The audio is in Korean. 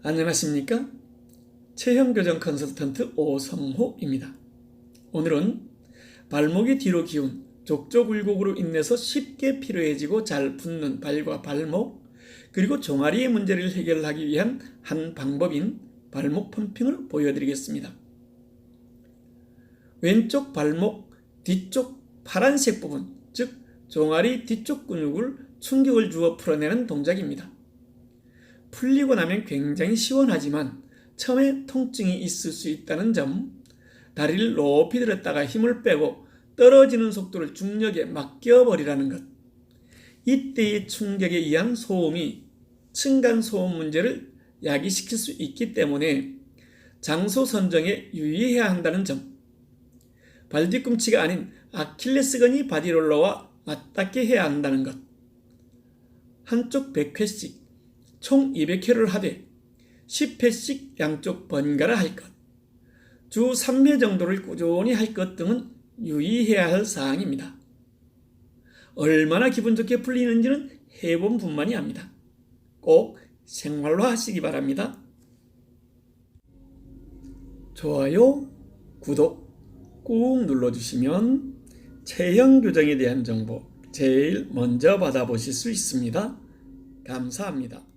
안녕하십니까? 체형 교정 컨설턴트 오성호입니다. 오늘은 발목이 뒤로 기운 족저굴곡으로 인해서 쉽게 피로해지고 잘 붓는 발과 발목 그리고 종아리의 문제를 해결하기 위한 한 방법인 발목 펌핑을 보여드리겠습니다. 왼쪽 발목 뒤쪽 파란색 부분 즉 종아리 뒤쪽 근육을 충격을 주어 풀어내는 동작입니다. 풀리고 나면 굉장히 시원하지만 처음에 통증이 있을 수 있다는 점, 다리를 높이 들었다가 힘을 빼고 떨어지는 속도를 중력에 맡겨버리라는 것, 이때의 충격에 의한 소음이 층간소음 문제를 야기시킬 수 있기 때문에 장소 선정에 유의해야 한다는 점, 발 뒤꿈치가 아닌 아킬레스건이 바디롤러와 맞닿게 해야 한다는 것, 한쪽 100회씩 총 200회를 하되 10회씩 양쪽 번갈아 할 것, 주 3회 정도를 꾸준히 할 것 등은 유의해야 할 사항입니다. 얼마나 기분 좋게 풀리는지는 해본 분만이 압니다. 꼭 생활로 하시기 바랍니다. 좋아요, 구독 꾹 눌러주시면 체형 교정에 대한 정보 제일 먼저 받아보실 수 있습니다. 감사합니다.